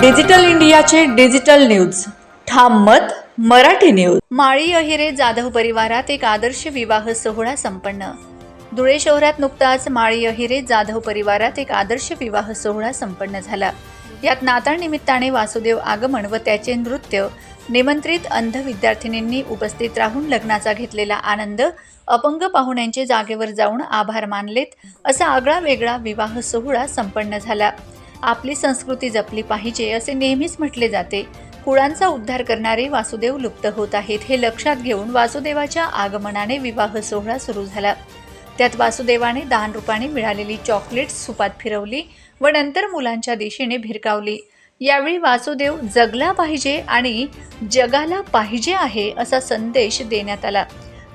Digital इंडियाचे digital news. ठाम मत मराठी न्यूज. माळी अहिरे जाधव परिवारात एक आदर्श विवाह सोहळा संपन्न. धुळे शहरात नुकताच माळी अहिरे जाधव परिवारात एक आदर्श विवाह सोहळा संपन्न झाला. यात नाताळनिमित्ताने वासुदेव आगमन व त्याचे नृत्य निमंत्रित अंध विद्यार्थिनींनी उपस्थित राहून लग्नाचा घेतलेला आनंद अपंग पाहुण्यांचे जागेवर जाऊन आभार मानलेत असा आगळा वेगळा विवाह सोहळा संपन्न झाला. आपली संस्कृती जपली पाहिजे असे नेहमीच म्हटले जाते. कुळांचा उद्धार करणारे वासुदेव लुप्त होत आहेत हे लक्षात घेऊन वासुदेवाच्या आगमनाने विवाह सोहळा सुरू झाला. त्यात वासुदेवाने दानरूपाने मिळालेली चॉकलेट्स सुपात फिरवली व नंतर मुलांच्या दिशेने भिरकावली. यावेळी वासुदेव जगला पाहिजे आणि जगाला पाहिजे आहे असा संदेश देण्यात आला.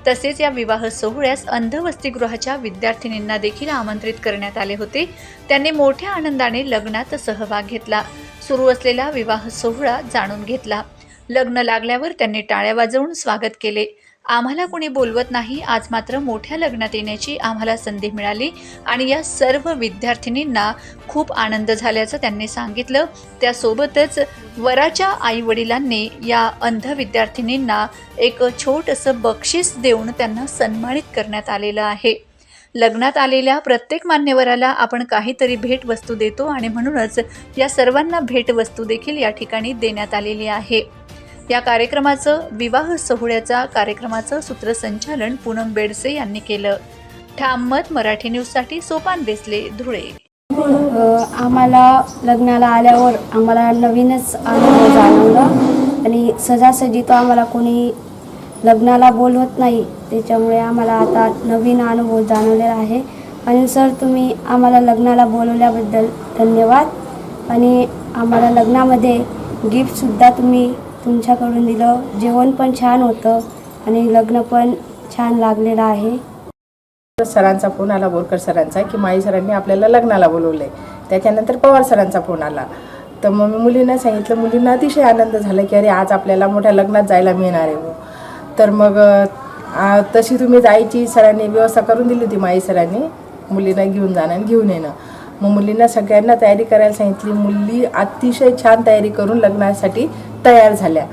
तसेच या विवाह सोहळ्यास अंध वसतिगृहाच्या विद्यार्थिनींना देखील आमंत्रित करण्यात आले होते. त्यांनी मोठ्या आनंदाने लग्नात सहभाग घेतला. सुरू असलेला विवाह सोहळा जाणून घेतला. लग्न लागल्यावर त्यांनी टाळ्या वाजवून स्वागत केले. आम्हाला कोणी बोलवत नाही. आज मात्र मोठ्या लग्नात येण्याची आम्हाला संधी मिळाली आणि या सर्व विद्यार्थिनींना खूप आनंद झाल्याचं त्यांनी सांगितलं. त्यासोबतच वराच्या आई वडिलांनी या अंध विद्यार्थिनींना एक छोटंसं बक्षीस देऊन त्यांना सन्मानित करण्यात आलेलं आहे. लग्नात आलेल्या प्रत्येक मान्यवराला आपण काहीतरी भेटवस्तू देतो आणि म्हणूनच या सर्वांना भेटवस्तू देखील या ठिकाणी देण्यात आलेली आहे. या कार्यक्रमाचं विवाह सोहळ्याचा कार्यक्रमाचं सूत्रसंचालन पूनम बेडसे यांनी केलं. ठाम मत मराठी न्यूजसाठी सोपान बेसले धुळे. आम्हाला लग्नाला आल्यावर आम्हाला नवीनच अनुभव जाणवला आणि सहजासहजी तो आम्हाला कोणी लग्नाला बोलवत नाही त्याच्यामुळे आम्हाला आता नवीन अनुभव जाणवलेला आहे. आणि सर तुम्ही आम्हाला लग्नाला बोलवल्याबद्दल धन्यवाद. आणि आम्हाला लग्नामध्ये गिफ्टसुद्धा तुम्ही तुमच्याकडून दिलं. जेवण पण छान होतं आणि लग्न पण छान लागलेलं आहे. सरांचा फोन आला बोरकर सरांचा की माई सरांनी आपल्याला लग्नाला बोलवलंय. त्याच्यानंतर पवार सरांचा फोन आला. तर मग मी मुलींना सांगितलं मुलींना अतिशय आनंद झाला की अरे आज आपल्याला मोठ्या लग्नात जायला मिळणार आहे. तर मग आ, तशी तुम्ही जायची सरांनी व्यवस्था करून दिली होती माई सरांनी मुलींना घेऊन जाणं आणि घेऊन येणं. मग मुलींना सगळ्यांना तयारी करायला सांगितली. मुली अतिशय छान तयारी करून लग्नासाठी तयार झाल्या.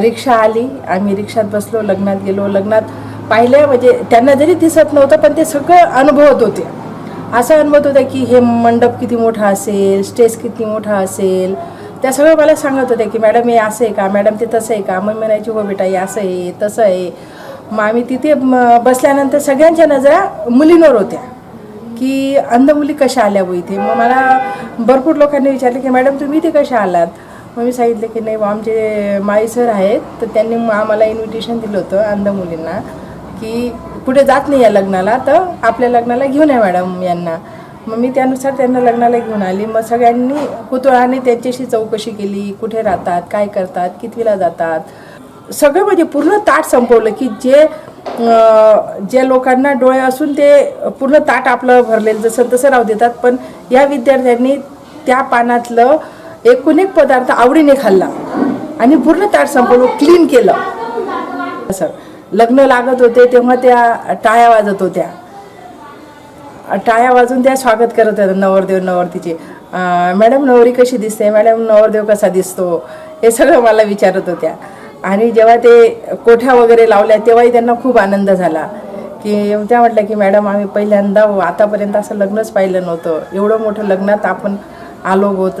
रिक्षा आली आम्ही रिक्षात बसलो लग्नात गेलो. लग्नात पाहिल्या म्हणजे त्यांना जरी दिसत नव्हतं पण ते सगळं अनुभवत होते. असं अनुभवत होतं की हे मंडप किती मोठा असेल स्टेज किती मोठा असेल. त्या सगळं मला सांगत होत्या की मॅडम हे असं आहे का? मॅडम ते तसं आहे का? मग म्हणायची हो बेटा हे असं आहे तसं आहे. मग आम्ही तिथे बसल्यानंतर सगळ्यांच्या नजरा मुलींवर होत्या. की अंध मुली कशा आल्या व इथे? मग मला भरपूर लोकांनी विचारले की मॅडम तुम्ही इथे कशा आलात? मग मी सांगितलं की नाही बुवा, आमचे माई सर आहेत तर त्यांनी मग आम्हाला इन्व्हिटेशन दिलं होतं अंध मुलींना की कुठे जात नाही या लग्नाला तर आपल्या लग्नाला घेऊन आहे मॅडम यांना. मग मी त्यानुसार त्यांना लग्नाला घेऊन आली. मग सगळ्यांनी कुतुळाने त्यांच्याशी चौकशी केली कुठे राहतात काय करतात कितवीला जातात. सगळं म्हणजे पूर्ण ताट संपवलं की जे जे ज्या लोकांना डोळे असून ते पूर्ण ताट आपलं भरलेलं जसं तसं राहू देतात. पण या विद्यार्थ्यांनी त्या पानातलं एकूण एक पदार्थ आवडीने खाल्ला आणि पूर्ण ताट संपवलं क्लीन केलं. असं. लग्न लागत होते तेव्हा त्या टाळ्या वाजत होत्या. टाळ्या वाजून त्या स्वागत करत होत्या नवरदेव नवरतीचे. मॅडम नवरी कशी दिसते? मॅडम नवरदेव कसा दिसतो? हे सगळं मला विचारत होत्या. आणि जेव्हा ते कोठ्या वगैरे लावल्या तेव्हाही त्यांना खूप आनंद झाला. की त्या म्हटल्या की मॅडम आम्ही पहिल्यांदा आतापर्यंत असं लग्नच पाहिलं नव्हतं. एवढं मोठं लग्नात आपण आलो होत